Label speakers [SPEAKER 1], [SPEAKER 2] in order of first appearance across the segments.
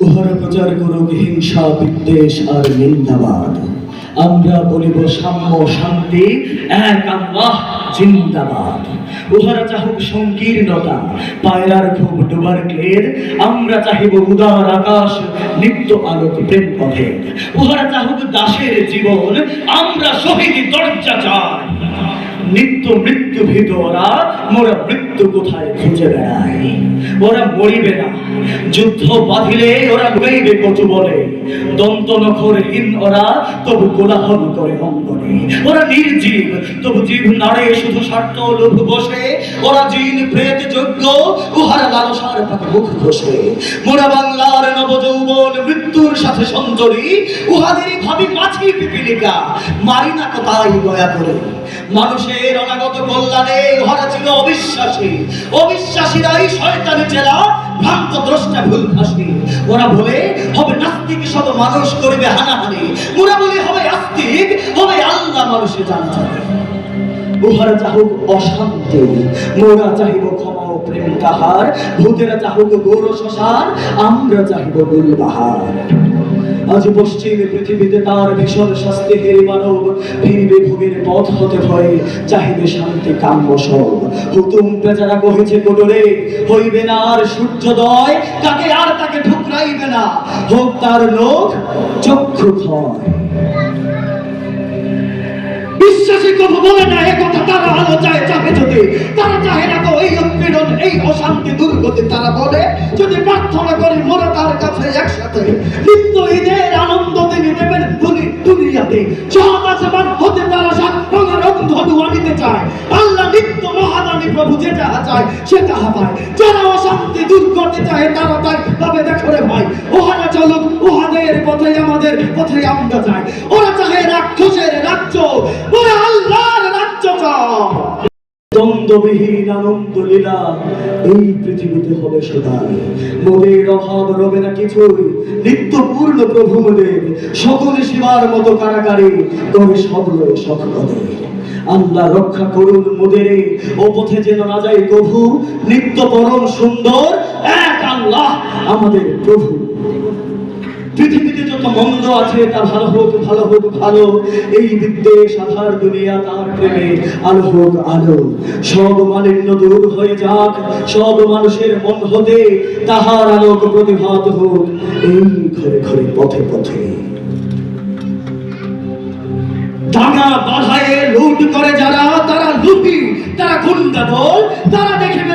[SPEAKER 1] উহারা প্রচার করুক হিংসা, বিদ্বেষ আর নিন্দাবাদ। আমরা বলিব সাম্য শান্তি, এক আল্লাহ জিন্দাবাদ। উহারা চাহুক সংকীর্ণতা, পায়রার খুব ক্লের। আমরা চাহিব উদার আকাশ, নিত্য আলোক প্রেম পথে। উহারা চাহুক দাসের জীবন, আমরা শহীদ দরজা চাই। নিত্য মৃত্যু ভীত ওরা, মোরা মৃত্যু কোথায় খুঁজে বেড়ায় ওরা মরিবে না। যুদ্ধ বাঁধিলে ওরা গইবে কচু বলে দন্ত নখরহীন ওরা, তবু কোলাহল করে অঙ্গনে। ওরা নির্জীব, তবু জীব নাড়ে, শুধু স্বার্থ লোভ বসে ওরা জিন, প্রেত যোগ্য উহারা লালসার পাকে মুখ ঘষে। মোরা বাংলার নবযৌবন, মৃত্যুর সাথে সঞ্জরি। উহাদেরই ভাবি মাছি পিপিলিকা। মারি না কোথায় দয়া করে। মানুষের অনাগত কল্যাণে উহারা ছিল অবিশ্বাসী। অবিশ্বাসীরাই শয়তানি জেলা ভ্রান্ত দ্রষ্টা ভুল ফাঁসি ওরা বলে, হবে নাস্তিক সব মানুষ করবে হানাহানি। ওরা বলে, হবে আস্তিক, হবে আল্লাহ মানুষে জানা উহারা চাহুক অশান্তি। মোরা চাহিব ক্ষমা ও প্রেম কাহার। ভূতেরা চাহুক গৌর শ্মশান। আমরা চাহিব গুলবাহার আজ পশ্চিম পৃথিবীতে তার ভীষণ শাস্তি হেরি মানব ফিরিবে ভোগের পথ হতে ভয়ে, চাহিবে শান্তি কাম্য সব। হুতুম বেচারা কহেছে কোটরে হইবে না আর সূর্যোদয়, তাকে আর তাকে ঠুকরাইবে না। হোক তার লোক চক্ষু ক্ষয়। বিশ্বাসী কবু বলে না, এ কথা তারা আলো চায়, চাপে যদি। তারা চাহে না এই অশান্তি দুর্গতি তারা বলে, যদি প্রার্থনা করি মোরা তার কাছে একসাথে নিত্য ঈদের আনন্দ তিনি দেবেন দুনিয়াতে। চাঁদ আসমান হতে তারা আনিতে চায়। আল্লাহ নিত্য প্রভু যে যাহা চায়, সে তাহা পায়। যারা অশান্তি দূর করতে চায়, তারা তাই তবে দেখো রে ভাই ওহারা চলুক ওহাদের পথে আমাদের পথে আমরা যাই। ওরা চাহে রাক্ষসের রাজ্য দ্বন্দ্ববিহীন আনন্দ লীলা এই পৃথিবীতে হবে মোদের অভাব রবে না কিছুই। নিত্য পূর্ণ প্রভু মোদের সকলে শিবার মতো কারাগারে, তবে সবলয় সকলে আল্লাহ রক্ষা করুন মোদের ও পথে যেন না যায় প্রভু। নিত্য পরম সুন্দর এক আল্লাহ, আমাদের প্রভু। পৃথিবীতে যত মন্দ আছে, তা ভালো হোক ভালো হোক, ভালো। এই বিদ্বেষ আধার দুনিয়া তার প্রেমে, আলো হোক, আলো। সব মালিন্য দূর হয়ে যাক, সব মানুষের মন হতে তাহার আলোক প্রতিভাত হোক, এই ঘরে ঘরে, পথে পথে। দাঙ্গা বাধায়ে লুট করে যারা, তারা লুটি, তারা গুন্ডা দল তারা দেখে না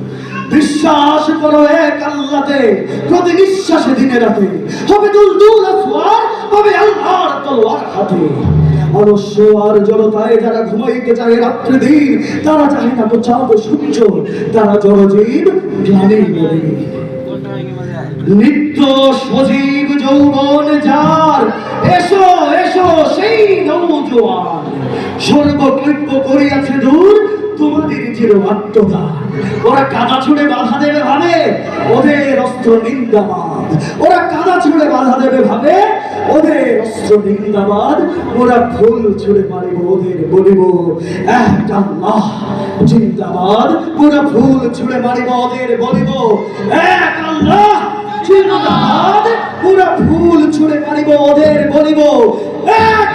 [SPEAKER 1] বিশ্বাস করো এক আল্লাতে প্রতি নিঃশ্বাসে দিনে রাতে। হবে দুল দুল আসওয়ার, হবে আল্লাহর তলোয়ার হাতে। অবশ্য আর যারা ঘুমাইতে চায় দিন, তারা চাহে না তো সূর্য, তারা জনজীব বলে। নিত্য সজীব যৌবন যার, এসো এসো সেই নৌজোয়ান। সর্বকল্প করিয়াছে দূর চির আত্মতা ওরা কাদা ছুড়ে বাধা দেবে ভাবে, ওদের অস্ত্র নিন্দাবাদ। ওরা কাদা ছুড়ে বাধা দেবে ভাবে, ওদের অস্ত্র নিন্দাবাদ। ওরা ফুল ছুড়ে মারিব, ওদের বলিব এক আল্লাহ জিন্দাবাদ। ওরা ফুল ছুড়ে মারিব, ওদের বলিব, এক আল্লাহ জিন্দাবাদ। পুরা ফুল ছুড়ে মারিব, ওদের বলিব, এক